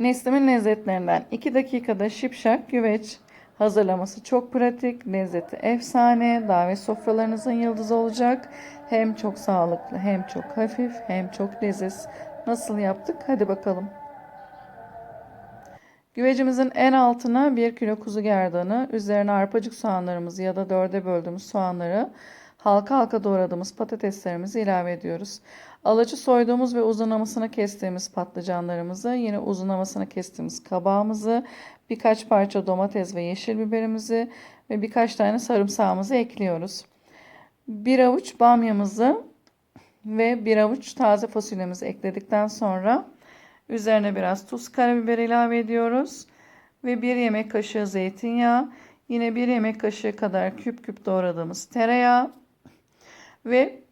Neslimin lezzetlerinden 2 dakikada şipşak güveç hazırlaması çok pratik, lezzeti efsane, davet sofralarınızın yıldızı olacak. Hem çok sağlıklı, hem çok hafif, hem çok leziz. Nasıl yaptık? Hadi bakalım. Güvecimizin en altına 1 kilo kuzu gerdanı, üzerine arpacık soğanlarımızı ya da dörde böldüğümüz soğanları, halka halka doğradığımız patateslerimizi ilave ediyoruz. Alacı soyduğumuz ve uzunlamasına kestiğimiz patlıcanlarımızı, yine uzunlamasına kestiğimiz kabağımızı, birkaç parça domates ve yeşil biberimizi ve birkaç tane sarımsağımızı ekliyoruz. Bir avuç bamyamızı ve bir avuç taze fasulyemizi ekledikten sonra üzerine biraz tuz, karabiber ilave ediyoruz. Ve bir yemek kaşığı zeytinyağı, yine bir yemek kaşığı kadar küp küp doğradığımız tereyağı ve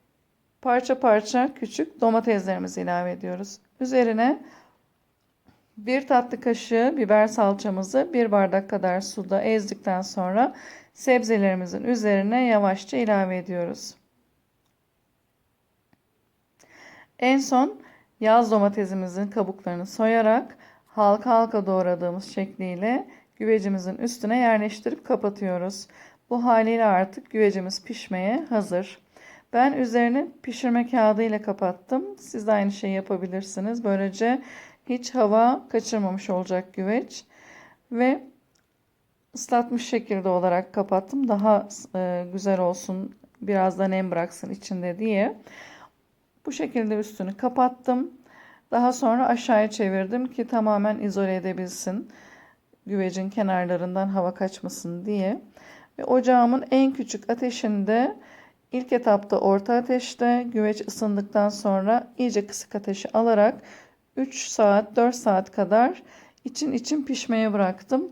parça parça küçük domateslerimizi ilave ediyoruz. Üzerine bir tatlı kaşığı biber salçamızı bir bardak kadar suda ezdikten sonra sebzelerimizin üzerine yavaşça ilave ediyoruz. En son yaz domatesimizin kabuklarını soyarak halka halka doğradığımız şekliyle güvecimizin üstüne yerleştirip kapatıyoruz. Bu haliyle artık güvecimiz pişmeye hazır. Ben üzerini pişirme kağıdı ile kapattım. Siz de aynı şeyi yapabilirsiniz. Böylece hiç hava kaçırmamış olacak güveç. Ve ıslatmış şekilde olarak kapattım. Daha e, güzel olsun, biraz da nem bıraksın içinde diye. Bu şekilde üstünü kapattım. Daha sonra aşağıya çevirdim ki tamamen izole edebilsin. Güvecin kenarlarından hava kaçmasın diye. Ve ocağımın en küçük ateşinde ilk etapta orta ateşte güveç ısındıktan sonra iyice kısık ateşi alarak 3 saat 4 saat kadar için için pişmeye bıraktım.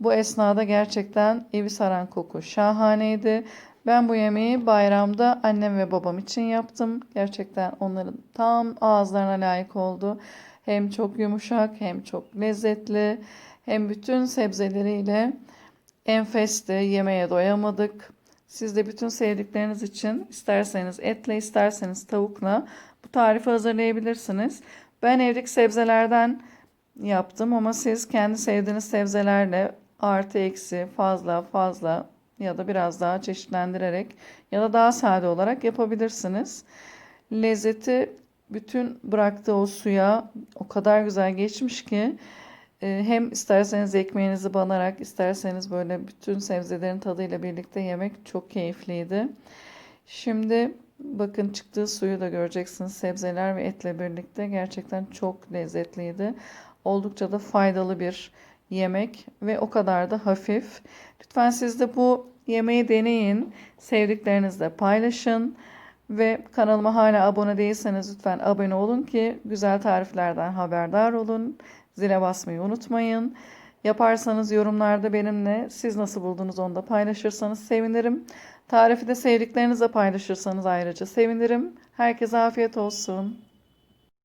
Bu esnada gerçekten evi saran koku şahaneydi. Ben bu yemeği bayramda annem ve babam için yaptım. Gerçekten onların tam ağızlarına layık oldu. Hem çok yumuşak hem çok lezzetli hem bütün sebzeleriyle enfesti. Yemeğe doyamadık. Siz de bütün sevdikleriniz için isterseniz etle isterseniz tavukla bu tarifi hazırlayabilirsiniz. Ben evdeki sebzelerden yaptım ama siz kendi sevdiğiniz sebzelerle artı eksi fazla fazla ya da biraz daha çeşitlendirerek ya da daha sade olarak yapabilirsiniz. Lezzeti bütün bıraktığı o suya o kadar güzel geçmiş ki hem isterseniz ekmeğinizi banarak isterseniz böyle bütün sebzelerin tadıyla birlikte yemek çok keyifliydi. Şimdi bakın çıktığı suyu da göreceksiniz sebzeler ve etle birlikte gerçekten çok lezzetliydi. Oldukça da faydalı bir yemek ve o kadar da hafif. Lütfen siz de bu yemeği deneyin. Sevdiklerinizle paylaşın. Ve kanalıma hala abone değilseniz lütfen abone olun ki güzel tariflerden haberdar olun. Zile basmayı unutmayın. Yaparsanız yorumlarda benimle siz nasıl buldunuz onu da paylaşırsanız sevinirim. Tarifi de sevdiklerinizle paylaşırsanız ayrıca sevinirim. Herkese afiyet olsun.